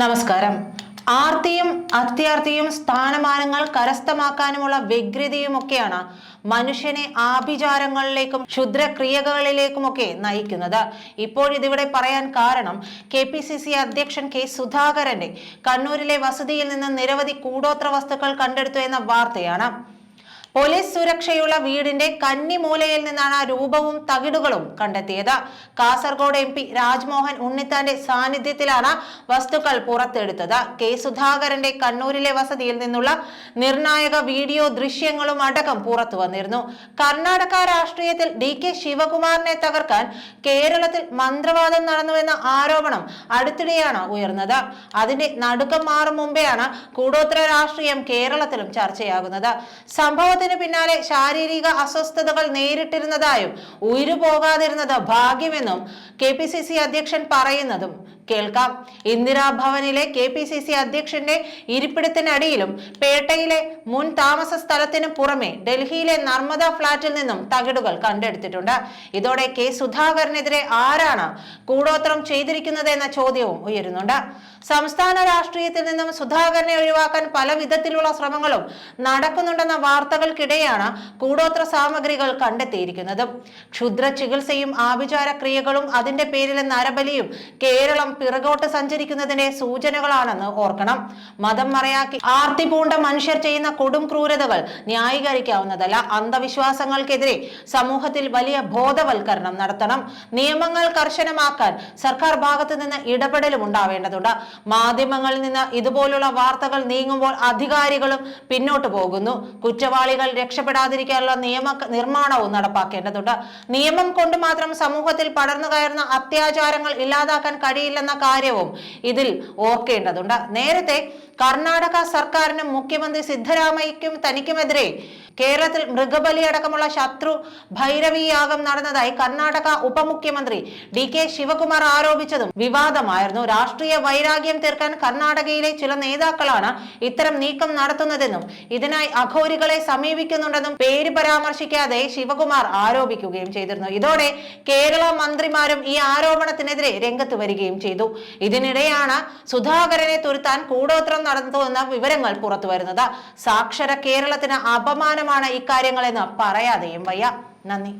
നമസ്കാരം. ആർത്തിയും അത്യാർത്തിയും സ്ഥാനമാനങ്ങൾ കരസ്ഥമാക്കാനുമുള്ള വ്യഗ്രതയുമൊക്കെയാണ് മനുഷ്യനെ ആഭിചാരങ്ങളിലേക്കും ക്ഷുദ്രക്രിയകളിലേക്കുമൊക്കെ നയിക്കുന്നത്. ഇപ്പോഴിതിവിടെ പറയാൻ കാരണം കെ പി സി സി അധ്യക്ഷൻ കെ സുധാകരന്റെ കണ്ണൂരിലെ വസതിയിൽ നിന്ന് നിരവധി കൂടോത്ര വസ്തുക്കൾ കണ്ടെടുത്തു എന്ന വാർത്തയാണ്. പോലീസ് സുരക്ഷയുള്ള വീടിന്റെ കന്നിമൂലയിൽ നിന്നാണ് രൂപവും തകിടുകളും കണ്ടെത്തിയത്. കാസർഗോഡ് എം പി രാജ്മോഹൻ ഉണ്ണിത്താന്റെ സാന്നിധ്യത്തിലാണ് വസ്തുക്കൾ പുറത്തെടുത്തത്. കെ സുധാകരന്റെ കണ്ണൂരിലെ വസതിയിൽ നിന്നുള്ള നിർണായക വീഡിയോ ദൃശ്യങ്ങളും അടക്കം പുറത്തു വന്നിരുന്നു. കർണാടക രാഷ്ട്രീയത്തിൽ ഡി കെ ശിവകുമാറിനെ തകർക്കാൻ കേരളത്തിൽ മന്ത്രവാദം നടന്നുവെന്ന ആരോപണം അടുത്തിടെയാണ് ഉയർന്നത്. അതിന്റെ നടുക്കം മാറും മുമ്പെയാണ് കൂടോത്ര രാഷ്ട്രീയം കേരളത്തിലും ചർച്ചയാകുന്നത്. സംഭവത്തിന് പിന്നാലെ ശാരീരിക അസ്വസ്ഥതകൾ നേരിട്ടിരുന്നതായും ഉയിരു പോകാതിരുന്നത് ഭാഗ്യമെന്നും കെ അധ്യക്ഷൻ പറയുന്നതും കേൾക്കാം. ഇന്ദിരാഭവനിലെ കെ പി സി സി അധ്യക്ഷന്റെ ഇരിപ്പിടത്തിനടിയിലും പേട്ടയിലെ മുൻ താമസ സ്ഥലത്തിന് പുറമെ ഡൽഹിയിലെ നർമ്മദ ഫ്ളാറ്റിൽ നിന്നും തകിടുകൾ കണ്ടെടുത്തിട്ടുണ്ട്. ഇതോടെ കെ സുധാകരനെതിരെ ആരാണ് കൂടോത്രം ചെയ്തിരിക്കുന്നത് എന്ന ചോദ്യവും ഉയരുന്നുണ്ട്. സംസ്ഥാന രാഷ്ട്രീയത്തിൽ നിന്നും സുധാകരനെ ഒഴിവാക്കാൻ പല വിധത്തിലുള്ള ശ്രമങ്ങളും നടക്കുന്നുണ്ടെന്ന വാർത്തകൾക്കിടെയാണ് കൂടോത്ര സാമഗ്രികൾ കണ്ടെത്തിയിരിക്കുന്നത്. ക്ഷുദ്ര ചികിത്സയും ആഭിചാര ക്രിയകളും അതിന്റെ പേരിലെ നരബലിയും കേരളം പിറകോട്ട് സഞ്ചരിക്കുന്നതിന്റെ സൂചനകളാണെന്ന് ഓർക്കണം. മതം മറയാക്കി ആർത്തി പൂണ്ട മനുഷ്യർ ചെയ്യുന്ന കൊടും ക്രൂരതകൾ ന്യായീകരിക്കാവുന്നതല്ല. അന്ധവിശ്വാസങ്ങൾക്കെതിരെ സമൂഹത്തിൽ വലിയ ബോധവൽക്കരണം നടത്തണം. നിയമങ്ങൾ കർശനമാക്കാൻ സർക്കാർ ഭാഗത്ത് നിന്ന് ഇടപെടലും ഉണ്ടാവേണ്ടതുണ്ട്. മാധ്യമങ്ങളിൽ നിന്ന് ഇതുപോലുള്ള വാർത്തകൾ നീങ്ങുമ്പോൾ അധികാരികളും പിന്നോട്ട് പോകുന്നു. കുറ്റവാളികൾ രക്ഷപ്പെടാതിരിക്കാനുള്ള നിയമ നിർമ്മാണവും നടപ്പാക്കേണ്ടതുണ്ട്. നിയമം കൊണ്ട് മാത്രം സമൂഹത്തിൽ പടർന്നു കയറുന്ന അത്യാചാരങ്ങൾ ഇല്ലാതാക്കാൻ കഴിയില്ലെന്ന കാര്യവും ഇതിൽ ഓർക്കേണ്ടതുണ്ട്. നേരത്തെ കർണാടക സർക്കാരിനും മുഖ്യമന്ത്രി സിദ്ധരാമയ്യക്കും തനിക്കുമെതിരെ കേരളത്തിൽ മൃഗബലി അടക്കമുള്ള ശത്രു ഭൈരവിയാഗം നടന്നതായി കർണാടക ഉപമുഖ്യമന്ത്രി ഡി കെ ശിവകുമാർ ആരോപിച്ചതും വിവാദമായിരുന്നു. രാഷ്ട്രീയ വൈരാഗ്യം തീർക്കാൻ കർണാടകയിലെ ചില നേതാക്കളാണ് ഇത്തരം നീക്കം നടത്തുന്നതെന്നും ഇതിനായി അഘോരികളെ സമീപിക്കുന്നുണ്ടെന്നും പേര് പരാമർശിക്കാതെ ശിവകുമാർ ആരോപിക്കുകയും ചെയ്തിരുന്നു. ഇതോടെ കേരള മന്ത്രിമാരും ഈ ആരോപണത്തിനെതിരെ രംഗത്ത് വരികയും ചെയ്തു. ഇതിനിടെയാണ് സുധാകരനെ തുരുത്താൻ കൂടോത്രം നടത്തുമെന്ന വിവരങ്ങൾ പുറത്തു വരുന്നത് സാക്ഷര കേരളത്തിന് അപമാനമാണ് ഇക്കാര്യങ്ങളെന്ന് പറയാതെയും വയ്യ. നന്ദി.